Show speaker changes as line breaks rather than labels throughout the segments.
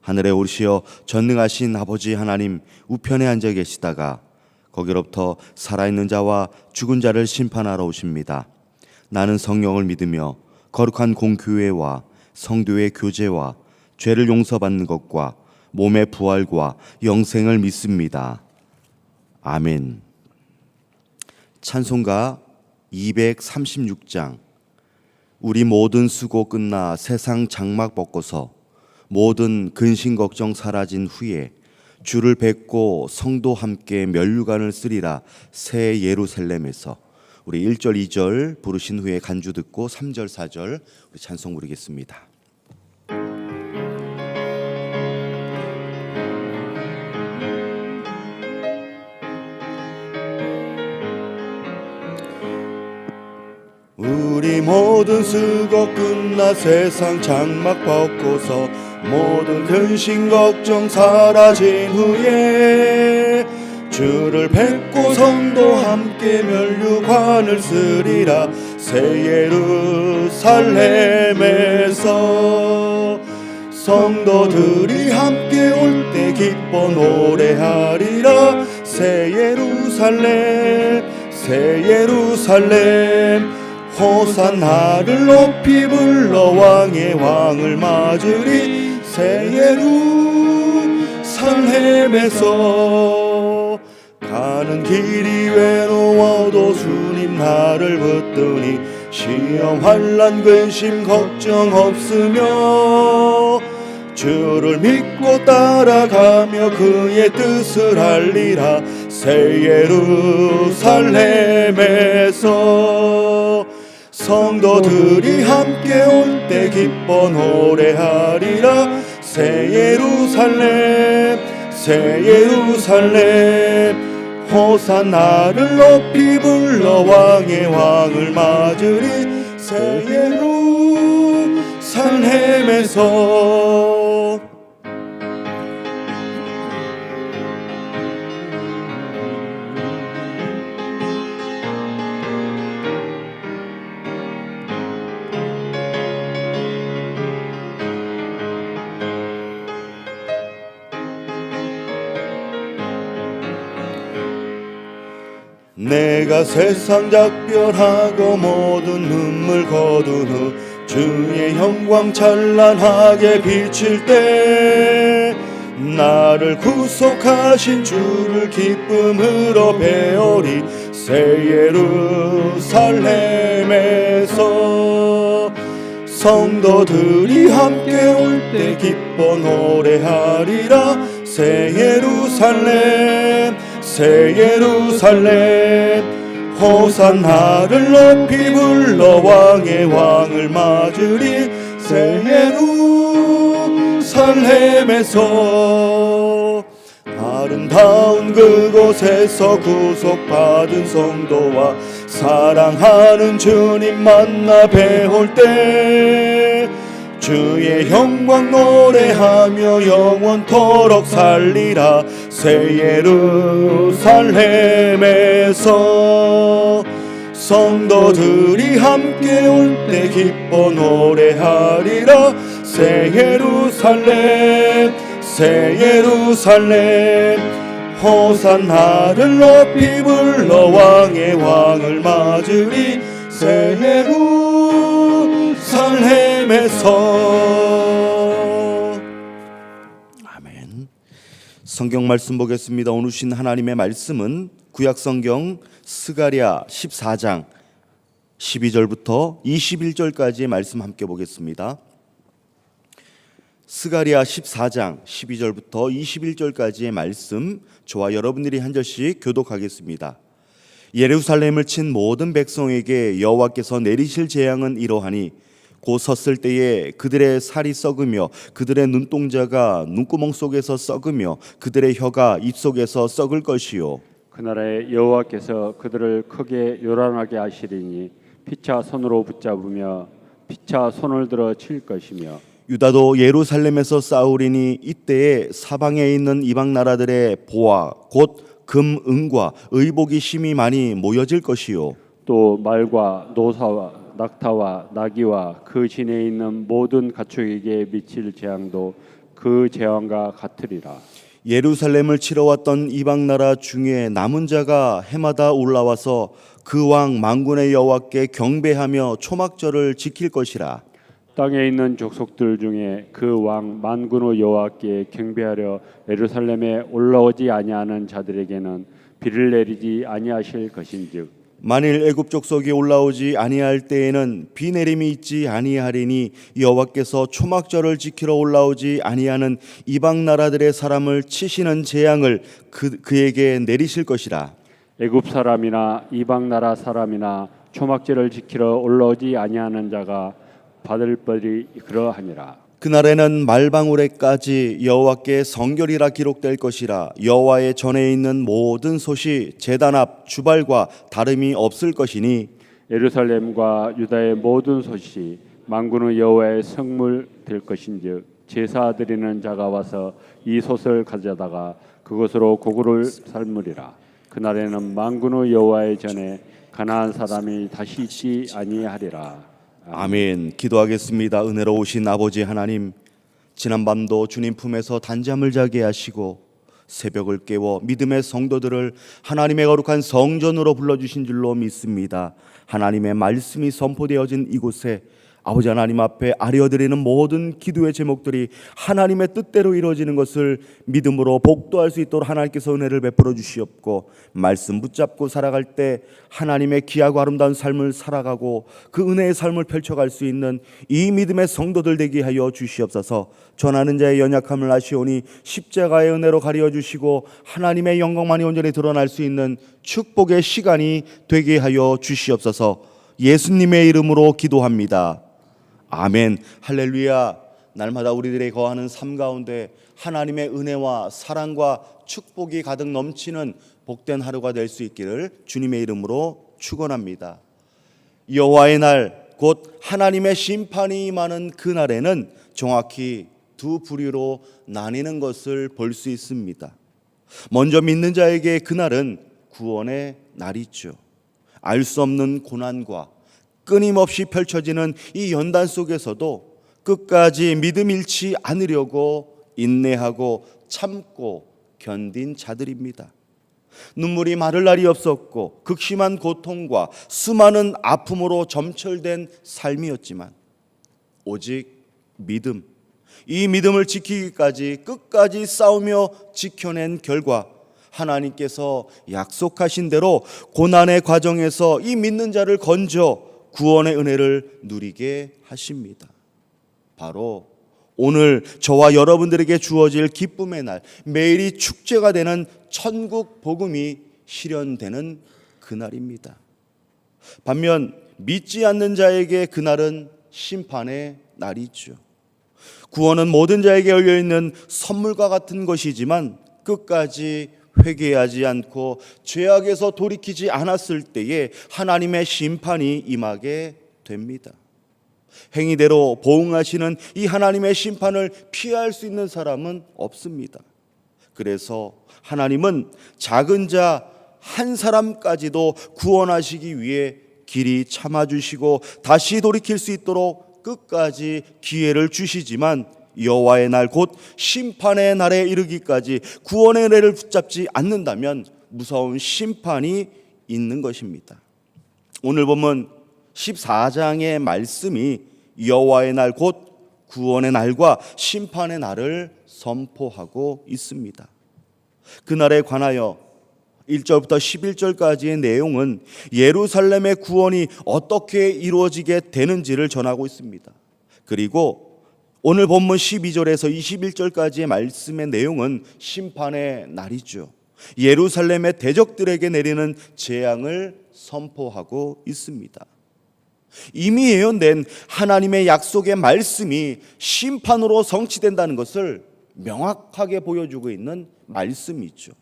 하늘에 오르시어 전능하신 아버지 하나님 우편에 앉아 계시다가 거기로부터 살아있는 자와 죽은 자를 심판하러 오십니다. 나는 성령을 믿으며 거룩한 공교회와 성도의 교제와 죄를 용서받는 것과 몸의 부활과 영생을 믿습니다. 아멘. 찬송가 236장 우리 모든 수고 끝나 세상 장막 벗고서 모든 근심 걱정 사라진 후에 주를 뵙고 성도 함께 면류관을 쓰리라 새 예루살렘에서 우리 1절 2절 부르신 후에 간주 듣고 3절 4절 우리 찬송 부르겠습니다. 우리 모든 수고 끝나 세상 장막 벗고서 모든 근심 걱정 사라진 후에 주를 뵙고 성도 함께 면류관을 쓰리라. 새 예루살렘에서 성도들이 함께 올 때 기뻐 노래하리라. 새 예루살렘 새 예루살렘 호산나를 높이 불러 왕의 왕을 맞으리 새 예루살렘에서 가는 길이 외로워도 주님 나를 붙드니 시험 환란 근심 걱정 없으며 주를 믿고 따라가며 그의 뜻을 알리라. 새 예루살렘에서 성도들이 함께 올 때 기뻐 노래하리라. 새 예루살렘 새 예루살렘. 호산나를 높이 불러 왕의 왕을 맞으리. 새 예루살렘에서 세상 작별하고 모든 눈물 거둔 후 주의 영광 찬란하게 비칠 때 나를 구속하신 주를 기쁨으로 배우리 새 예루살렘에서 성도들이 함께 올 때 기뻐 노래하리라. 새 예루살렘 새 예루살렘 호산나를 높이 불러 왕의 왕을 맞으리. 새 예루살렘에서 아름다운 그곳에서 구속받은 성도와 사랑하는 주님 만나 배울 때 주의 영광 노래하며 영원토록 살리라. 새 예루살렘에서 성도들이 함께 올 때 기뻐 노래하리라. 새 예루살렘 새 예루살렘. 호산나를 높이 불러 왕의 왕을 맞으리. 새 예루살렘 에서 아멘. 성경 말씀 보겠습니다. 오늘 주신 하나님의 말씀은 구약 성경 스가랴 14장 12절부터 21절까지의 말씀 함께 보겠습니다. 스가랴 14장 12절부터 21절까지의 말씀 저와 여러분들이 한 절씩 교독하겠습니다. 예루살렘을 친 모든 백성에게 여호와께서 내리실 재앙은 이러하니 곧 섰을 때에 그들의 살이 썩으며 그들의 눈동자가 눈구멍 속에서 썩으며 그들의 혀가 입 속에서 썩을 것이요.
그날에 여호와께서 그들을 크게 요란하게 하시리니 피차 손으로 붙잡으며 피차 손을 들어 칠 것이며
유다도 예루살렘에서 싸우리니 이때에 사방에 있는 이방 나라들의 보화 곧 금, 은과 의복이 심히 많이 모여질 것이요.
또 말과 노사와 낙타와 나귀와 그 진에 있는 모든 가축에게 미칠 재앙도 그 재앙과 같으리라.
예루살렘을 치러 왔던 이방 나라 중에 남은 자가 해마다 올라와서 그왕 만군의 여호와께 경배하며 초막절을 지킬 것이라
땅에 있는 족속들 중에 그 왕 만군의 여호와께 경배하려 예루살렘에 올라오지 아니하는 자들에게는 비를 내리지 아니하실 것인즉
만일 애굽 족속이 올라오지 아니할 때에는 비 내림이 있지 아니하리니 여호와께서 초막절을 지키러 올라오지 아니하는 이방 나라들의 사람을 치시는 재앙을 그, 그에게 내리실 것이라
애굽 사람이나 이방 나라 사람이나 초막절을 지키러 올라오지 아니하는 자가 받을 벌이 그러하니라.
그날에는 말방울에까지 여호와께 성결이라 기록될 것이라 여호와의 전에 있는 모든 솥이 제단 앞 주발과 다름이 없을 것이니
예루살렘과 유다의 모든 소시 만군의 여호와의 성물 될 것인즉 제사 드리는 자가 와서 이 솥을 가져다가 그것으로 고구를 삶으리라. 그날에는 만군의 여호와의 전에 가나안 사람이 다시 있지 아니하리라.
아멘. 기도하겠습니다. 은혜로우신 아버지 하나님, 지난 밤도 주님 품에서 단잠을 자게 하시고 새벽을 깨워 믿음의 성도들을 하나님의 거룩한 성전으로 불러주신 줄로 믿습니다. 하나님의 말씀이 선포되어진 이곳에 아버지 하나님 앞에 아뢰어드리는 모든 기도의 제목들이 하나님의 뜻대로 이루어지는 것을 믿음으로 복도할 수 있도록 하나님께서 은혜를 베풀어 주시옵고 말씀 붙잡고 살아갈 때 하나님의 귀하고 아름다운 삶을 살아가고 그 은혜의 삶을 펼쳐갈 수 있는 이 믿음의 성도들 되게 하여 주시옵소서 전하는 자의 연약함을 아시오니 십자가의 은혜로 가려 주시고 하나님의 영광만이 온전히 드러날 수 있는 축복의 시간이 되게 하여 주시옵소서 예수님의 이름으로 기도합니다. 아멘. 할렐루야. 날마다 우리들의 거하는 삶 가운데 하나님의 은혜와 사랑과 축복이 가득 넘치는 복된 하루가 될 수 있기를 주님의 이름으로 축원합니다. 여호와의 날 곧 하나님의 심판이 임하는 그 날에는 정확히 두 부류로 나뉘는 것을 볼 수 있습니다. 먼저 믿는 자에게 그날은 구원의 날이죠. 알 수 없는 고난과 끊임없이 펼쳐지는 이 연단 속에서도 끝까지 믿음 잃지 않으려고 인내하고 참고 견딘 자들입니다. 눈물이 마를 날이 없었고 극심한 고통과 수많은 아픔으로 점철된 삶이었지만 오직 믿음, 이 믿음을 지키기까지 끝까지 싸우며 지켜낸 결과 하나님께서 약속하신 대로 고난의 과정에서 이 믿는 자를 건져 구원의 은혜를 누리게 하십니다. 바로 오늘 저와 여러분들에게 주어질 기쁨의 날, 매일이 축제가 되는 천국 복음이 실현되는 그날입니다. 반면 믿지 않는 자에게 그날은 심판의 날이죠. 구원은 모든 자에게 열려 있는 선물과 같은 것이지만 끝까지 회개하지 않고 죄악에서 돌이키지 않았을 때에 하나님의 심판이 임하게 됩니다. 행위대로 보응하시는 이 하나님의 심판을 피할 수 있는 사람은 없습니다. 그래서 하나님은 작은 자 한 사람까지도 구원하시기 위해 길이 참아주시고 다시 돌이킬 수 있도록 끝까지 기회를 주시지만 여호와의 날 곧 심판의 날에 이르기까지 구원의 은혜를 붙잡지 않는다면 무서운 심판이 있는 것입니다. 오늘 보면 14장의 말씀이 여호와의 날 곧 구원의 날과 심판의 날을 선포하고 있습니다. 그날에 관하여 1절부터 11절까지의 내용은 예루살렘의 구원이 어떻게 이루어지게 되는지를 전하고 있습니다. 그리고 오늘 본문 12절에서 21절까지의 말씀의 내용은 심판의 날이죠. 예루살렘의 대적들에게 내리는 재앙을 선포하고 있습니다. 이미 예언된 하나님의 약속의 말씀이 심판으로 성취된다는 것을 명확하게 보여주고 있는 말씀이죠.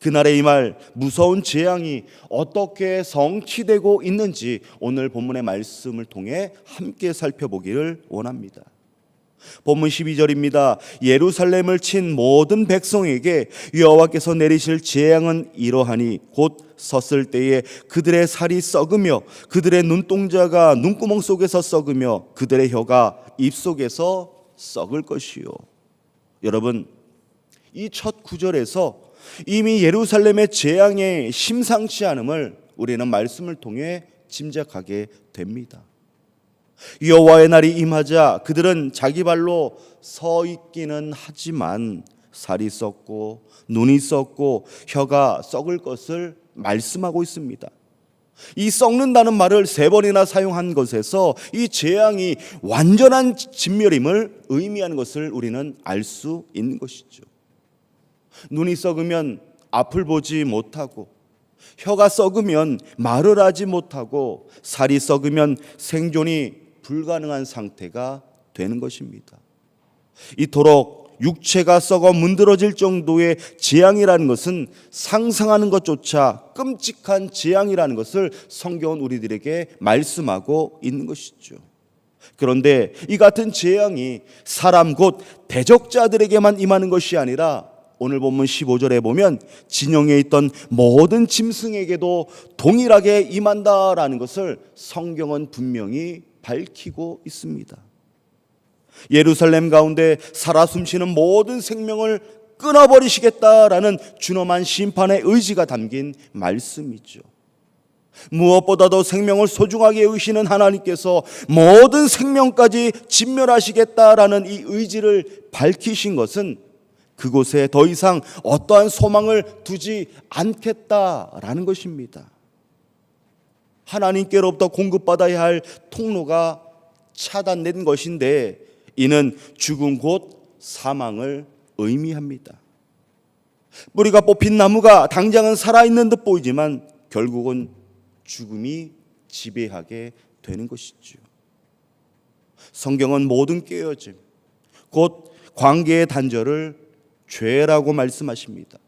그날의 이 말 무서운 재앙이 어떻게 성취되고 있는지 오늘 본문의 말씀을 통해 함께 살펴보기를 원합니다. 본문 12절입니다. 예루살렘을 친 모든 백성에게 여호와께서 내리실 재앙은 이러하니 곧 섰을 때에 그들의 살이 썩으며 그들의 눈동자가 눈구멍 속에서 썩으며 그들의 혀가 입 속에서 썩을 것이요. 여러분 이 첫 구절에서 이미 예루살렘의 재앙의 심상치 않음을 우리는 말씀을 통해 짐작하게 됩니다. 여호와의 날이 임하자 그들은 자기 발로 서 있기는 하지만 살이 썩고 눈이 썩고 혀가 썩을 것을 말씀하고 있습니다. 이 썩는다는 말을 세 번이나 사용한 것에서 이 재앙이 완전한 진멸임을 의미하는 것을 우리는 알 수 있는 것이죠. 눈이 썩으면 앞을 보지 못하고 혀가 썩으면 말을 하지 못하고 살이 썩으면 생존이 불가능한 상태가 되는 것입니다. 이토록 육체가 썩어 문드러질 정도의 재앙이라는 것은 상상하는 것조차 끔찍한 재앙이라는 것을 성경은 우리들에게 말씀하고 있는 것이죠. 그런데 이 같은 재앙이 사람 곧 대적자들에게만 임하는 것이 아니라 오늘 본문 15절에 보면 진영에 있던 모든 짐승에게도 동일하게 임한다라는 것을 성경은 분명히 밝히고 있습니다. 예루살렘 가운데 살아 숨쉬는 모든 생명을 끊어버리시겠다라는 준엄한 심판의 의지가 담긴 말씀이죠. 무엇보다도 생명을 소중하게 여기시는 하나님께서 모든 생명까지 진멸하시겠다라는 이 의지를 밝히신 것은 그곳에 더 이상 어떠한 소망을 두지 않겠다라는 것입니다. 하나님께로부터 공급받아야 할 통로가 차단된 것인데 이는 죽음 곧 사망을 의미합니다. 뿌리가 뽑힌 나무가 당장은 살아있는 듯 보이지만 결국은 죽음이 지배하게 되는 것이죠. 성경은 모든 깨어짐, 곧 관계의 단절을 죄라고 말씀하십니다.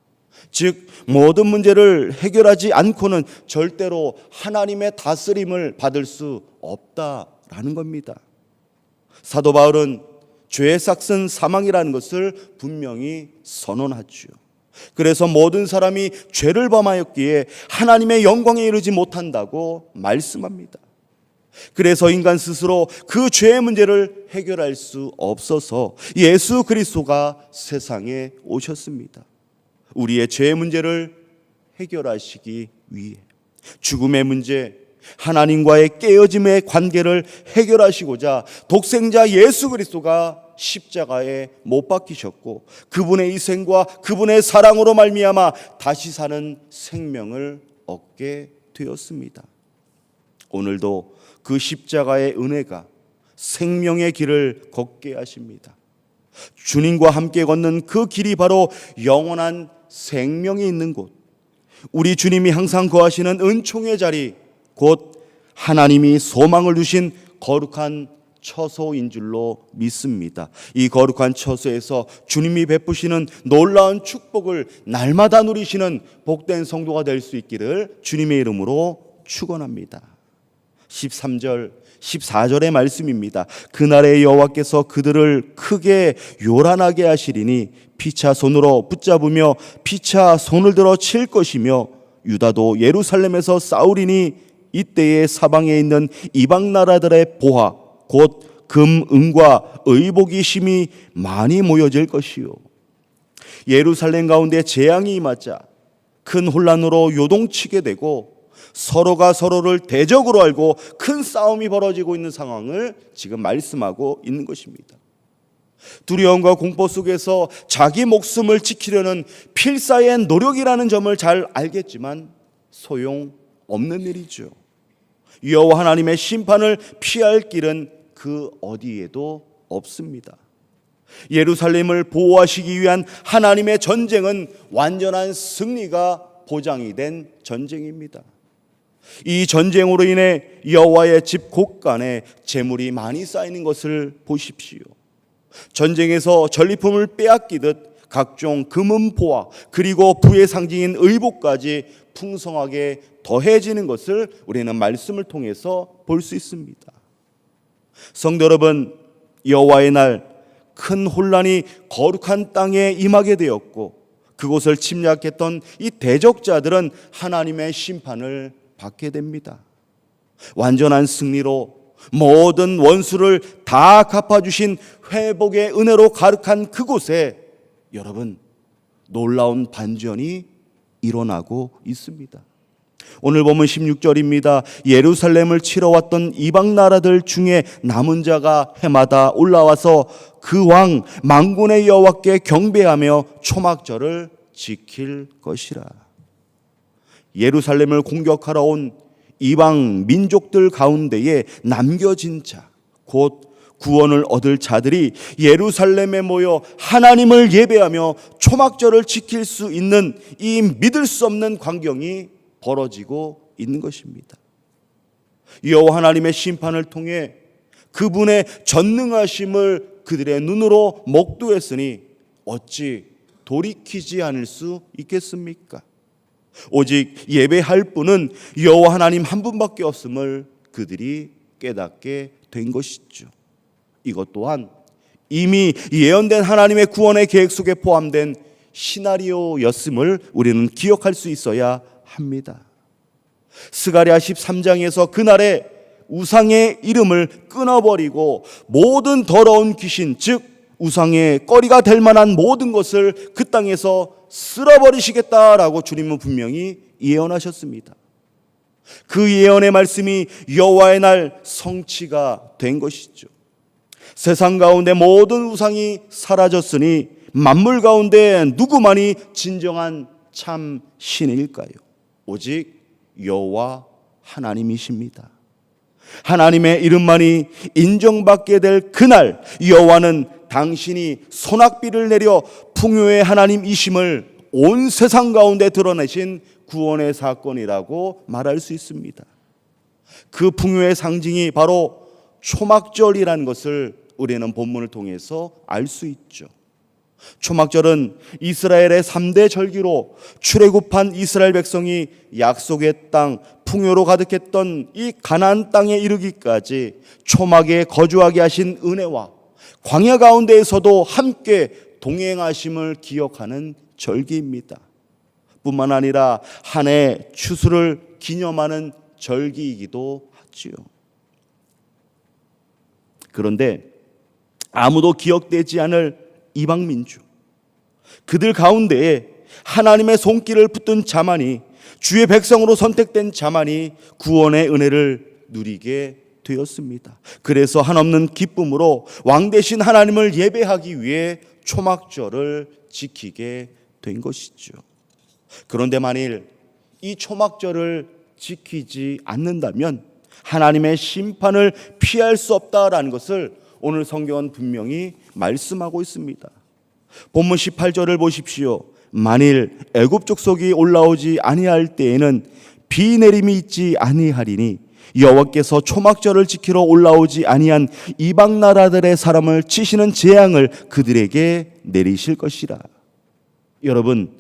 즉 모든 문제를 해결하지 않고는 절대로 하나님의 다스림을 받을 수 없다라는 겁니다. 사도 바울은 죄의 삭은 사망이라는 것을 분명히 선언하죠. 그래서 모든 사람이 죄를 범하였기에 하나님의 영광에 이르지 못한다고 말씀합니다. 그래서 인간 스스로 그 죄의 문제를 해결할 수 없어서 예수 그리스도가 세상에 오셨습니다. 우리의 죄의 문제를 해결하시기 위해 죽음의 문제, 하나님과의 깨어짐의 관계를 해결하시고자 독생자 예수 그리스도가 십자가에 못 박히셨고 그분의 희생과 그분의 사랑으로 말미암아 다시 사는 생명을 얻게 되었습니다. 오늘도 그 십자가의 은혜가 생명의 길을 걷게 하십니다. 주님과 함께 걷는 그 길이 바로 영원한 생명이 있는 곳. 우리 주님이 항상 거하시는 은총의 자리, 곧 하나님이 소망을 두신 거룩한 처소인 줄로 믿습니다. 이 거룩한 처소에서 주님이 베푸시는 놀라운 축복을 날마다 누리시는 복된 성도가 될 수 있기를 주님의 이름으로 축원합니다. 13절 14절의 말씀입니다. 그날에 여호와께서 그들을 크게 요란하게 하시리니 피차 손으로 붙잡으며 피차 손을 들어 칠 것이며 유다도 예루살렘에서 싸우리니 이때에 사방에 있는 이방 나라들의 보화 곧 금, 은과 의복이 심히 많이 모여질 것이요 예루살렘 가운데 재앙이 임하자 큰 혼란으로 요동치게 되고 서로가 서로를 대적으로 알고 큰 싸움이 벌어지고 있는 상황을 지금 말씀하고 있는 것입니다. 두려움과 공포 속에서 자기 목숨을 지키려는 필사의 노력이라는 점을 잘 알겠지만 소용 없는 일이죠. 여호와 하나님의 심판을 피할 길은 그 어디에도 없습니다. 예루살렘을 보호하시기 위한 하나님의 전쟁은 완전한 승리가 보장이 된 전쟁입니다. 이 전쟁으로 인해 여호와의 집 곳간에 재물이 많이 쌓이는 것을 보십시오. 전쟁에서 전리품을 빼앗기듯 각종 금은보화 그리고 부의 상징인 의복까지 풍성하게 더해지는 것을 우리는 말씀을 통해서 볼 수 있습니다. 성도 여러분, 여호와의 날 큰 혼란이 거룩한 땅에 임하게 되었고 그곳을 침략했던 이 대적자들은 하나님의 심판을 받게 됩니다. 완전한 승리로 모든 원수를 다 갚아주신 회복의 은혜로 가득한 그곳에 여러분 놀라운 반전이 일어나고 있습니다. 오늘 보면 16절입니다. 예루살렘을 치러 왔던 이방 나라들 중에 남은 자가 해마다 올라와서 그 왕 망군의 여호와께 경배하며 초막절을 지킬 것이라. 예루살렘을 공격하러 온 이방 민족들 가운데에 남겨진 자, 곧 구원을 얻을 자들이 예루살렘에 모여 하나님을 예배하며 초막절을 지킬 수 있는 이 믿을 수 없는 광경이 벌어지고 있는 것입니다. 여호와 하나님의 심판을 통해 그분의 전능하심을 그들의 눈으로 목도했으니 어찌 돌이키지 않을 수 있겠습니까? 오직 예배할 분은 여호와 하나님 한 분밖에 없음을 그들이 깨닫게 된 것이죠. 이것 또한 이미 예언된 하나님의 구원의 계획 속에 포함된 시나리오였음을 우리는 기억할 수 있어야 합니다. 스가랴 13장에서 그날에 우상의 이름을 끊어버리고 모든 더러운 귀신 즉 우상의 거리가 될 만한 모든 것을 그 땅에서 쓸어버리시겠다라고 주님은 분명히 예언하셨습니다. 그 예언의 말씀이 여호와의 날 성취가 된 것이죠. 세상 가운데 모든 우상이 사라졌으니 만물 가운데 누구만이 진정한 참 신일까요? 오직 여호와 하나님이십니다. 하나님의 이름만이 인정받게 될 그날 여호와는 당신이 소낙비를 내려 풍요의 하나님이심을 온 세상 가운데 드러내신 구원의 사건이라고 말할 수 있습니다. 그 풍요의 상징이 바로 초막절이라는 것을 우리는 본문을 통해서 알 수 있죠. 초막절은 이스라엘의 3대 절기로 출애굽한 이스라엘 백성이 약속의 땅 풍요로 가득했던 이 가나안 땅에 이르기까지 초막에 거주하게 하신 은혜와 광야 가운데에서도 함께 동행하심을 기억하는 절기입니다. 뿐만 아니라 한 해 추수를 기념하는 절기이기도 하지요. 그런데 아무도 기억되지 않을 이방 민족 그들 가운데에 하나님의 손길을 붙든 자만이 주의 백성으로 선택된 자만이 구원의 은혜를 누리게 되었습니다. 그래서 한없는 기쁨으로 왕 대신 하나님을 예배하기 위해 초막절을 지키게 된 것이죠. 그런데 만일 이 초막절을 지키지 않는다면 하나님의 심판을 피할 수 없다라는 것을 오늘 성경은 분명히 말씀하고 있습니다. 본문 18절을 보십시오. 만일 애굽 족속이 올라오지 아니할 때에는 비 내림이 있지 아니하리니 여호와께서 초막절을 지키러 올라오지 아니한 이방 나라들의 사람을 치시는 재앙을 그들에게 내리실 것이라. 여러분,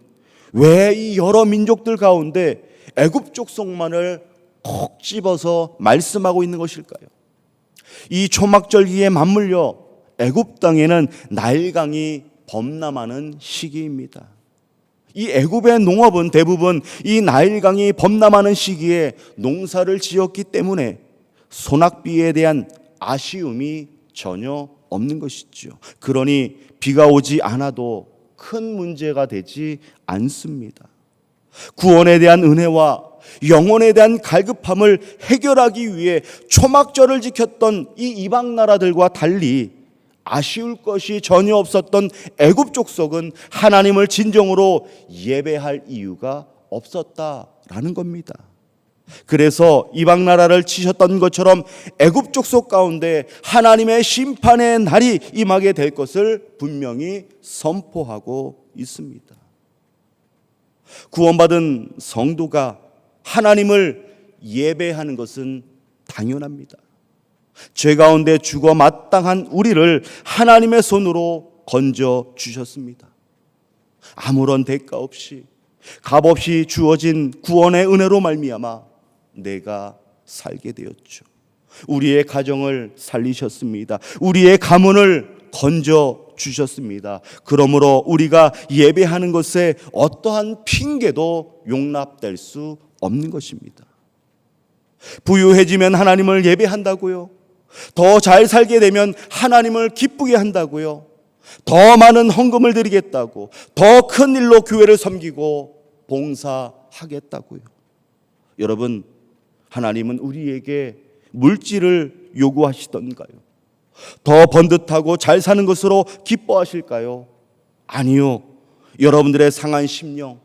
왜 이 여러 민족들 가운데 애굽 족속만을 콕 집어서 말씀하고 있는 것일까요? 이 초막절기에 맞물려 애굽 땅에는 나일강이 범람하는 시기입니다. 이 애굽의 농업은 대부분 이 나일강이 범람하는 시기에 농사를 지었기 때문에 소낙비에 대한 아쉬움이 전혀 없는 것이죠. 그러니 비가 오지 않아도 큰 문제가 되지 않습니다. 구원에 대한 은혜와 영혼에 대한 갈급함을 해결하기 위해 초막절을 지켰던 이 이방 나라들과 달리 아쉬울 것이 전혀 없었던 애굽 족속은 하나님을 진정으로 예배할 이유가 없었다라는 겁니다. 그래서 이방 나라를 치셨던 것처럼 애굽 족속 가운데 하나님의 심판의 날이 임하게 될 것을 분명히 선포하고 있습니다. 구원받은 성도가 하나님을 예배하는 것은 당연합니다. 죄 가운데 죽어 마땅한 우리를 하나님의 손으로 건져 주셨습니다. 아무런 대가 없이 값없이 주어진 구원의 은혜로 말미암아 내가 살게 되었죠. 우리의 가정을 살리셨습니다. 우리의 가문을 건져 주셨습니다. 그러므로 우리가 예배하는 것에 어떠한 핑계도 용납될 수 없는 것입니다. 부유해지면 하나님을 예배한다고요. 더 잘 살게 되면 하나님을 기쁘게 한다고요. 더 많은 헌금을 드리겠다고, 더 큰 일로 교회를 섬기고 봉사하겠다고요. 여러분, 하나님은 우리에게 물질을 요구하시던가요? 더 번듯하고 잘 사는 것으로 기뻐하실까요? 아니요. 여러분들의 상한 심령,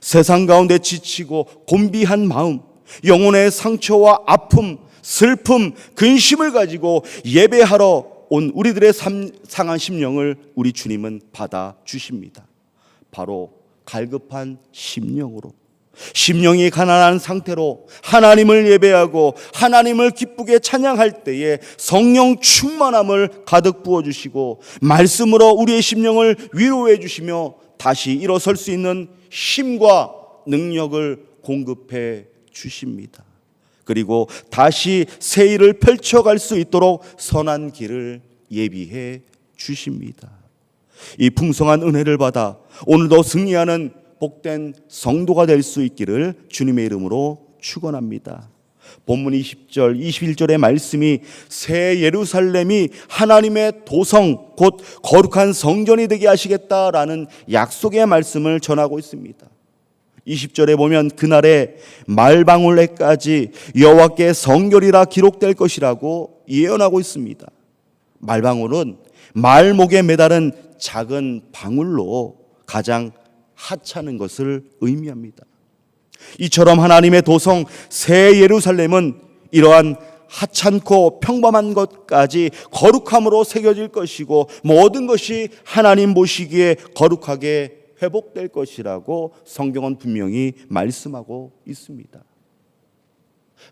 세상 가운데 지치고 곤비한 마음, 영혼의 상처와 아픔, 슬픔, 근심을 가지고 예배하러 온 우리들의 삶- 상한 심령을 우리 주님은 받아 주십니다. 바로 갈급한 심령으로 심령이 가난한 상태로 하나님을 예배하고 하나님을 기쁘게 찬양할 때에 성령 충만함을 가득 부어 주시고 말씀으로 우리의 심령을 위로해 주시며 다시 일어설 수 있는 힘과 능력을 공급해 주십니다. 그리고 다시 새 일을 펼쳐갈 수 있도록 선한 길을 예비해 주십니다. 이 풍성한 은혜를 받아 오늘도 승리하는 복된 성도가 될 수 있기를 주님의 이름으로 축원합니다. 본문 20절, 21절의 말씀이 새 예루살렘이 하나님의 도성 곧 거룩한 성전이 되게 하시겠다라는 약속의 말씀을 전하고 있습니다. 20절에 보면 그날에 말방울에까지 여호와께 성결이라 기록될 것이라고 예언하고 있습니다. 말방울은 말목에 매달은 작은 방울로 가장 하찮은 것을 의미합니다. 이처럼 하나님의 도성 새 예루살렘은 이러한 하찮고 평범한 것까지 거룩함으로 새겨질 것이고 모든 것이 하나님 보시기에 거룩하게 회복될 것이라고 성경은 분명히 말씀하고 있습니다.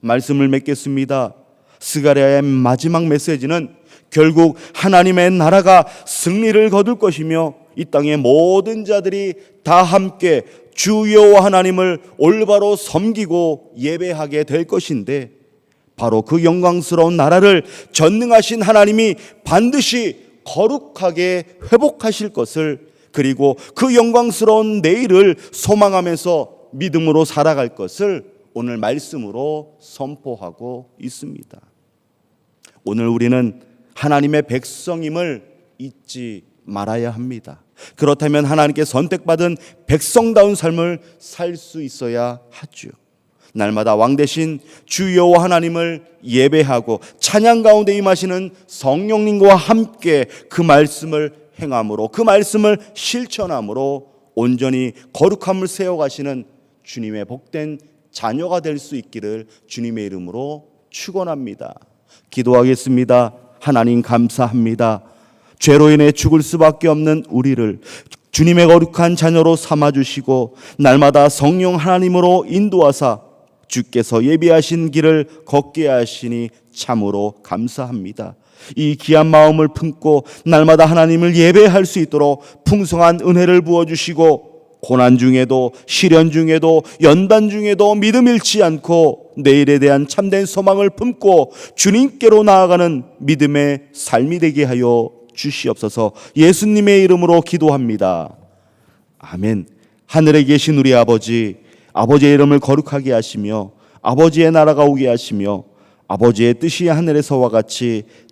말씀을 맺겠습니다. 스가랴의 마지막 메시지는 결국 하나님의 나라가 승리를 거둘 것이며 이 땅의 모든 자들이 다 함께 주 여호와 하나님을 올바로 섬기고 예배하게 될 것인데 바로 그 영광스러운 나라를 전능하신 하나님이 반드시 거룩하게 회복하실 것을 그리고 그 영광스러운 내일을 소망하면서 믿음으로 살아갈 것을 오늘 말씀으로 선포하고 있습니다. 오늘 우리는 하나님의 백성임을 잊지 말아야 합니다. 그렇다면 하나님께 선택받은 백성다운 삶을 살 수 있어야 하죠. 날마다 왕 대신 주 여호와 하나님을 예배하고 찬양 가운데 임하시는 성령님과 함께 그 말씀을 행함으로 그 말씀을 실천함으로 온전히 거룩함을 세워가시는 주님의 복된 자녀가 될 수 있기를 주님의 이름으로 축원합니다. 기도하겠습니다. 하나님 감사합니다. 죄로 인해 죽을 수밖에 없는 우리를 주님의 거룩한 자녀로 삼아 주시고 날마다 성령 하나님으로 인도하사 주께서 예비하신 길을 걷게 하시니 참으로 감사합니다. 이 귀한 마음을 품고 날마다 하나님을 예배할 수 있도록 풍성한 은혜를 부어 주시고 고난 중에도 시련 중에도 연단 중에도 믿음 잃지 않고 내일에 대한 참된 소망을 품고 주님께로 나아가는 믿음의 삶이 되게 하여 주시옵소서. 예수님의 이름으로 기도합니다. 아멘. 하늘에 계신 우리 아버지, 아버지의 이름을 거룩하게 하시며 아버지의 나라가 오게 하시며 아버지의 뜻이 하늘에서와 같이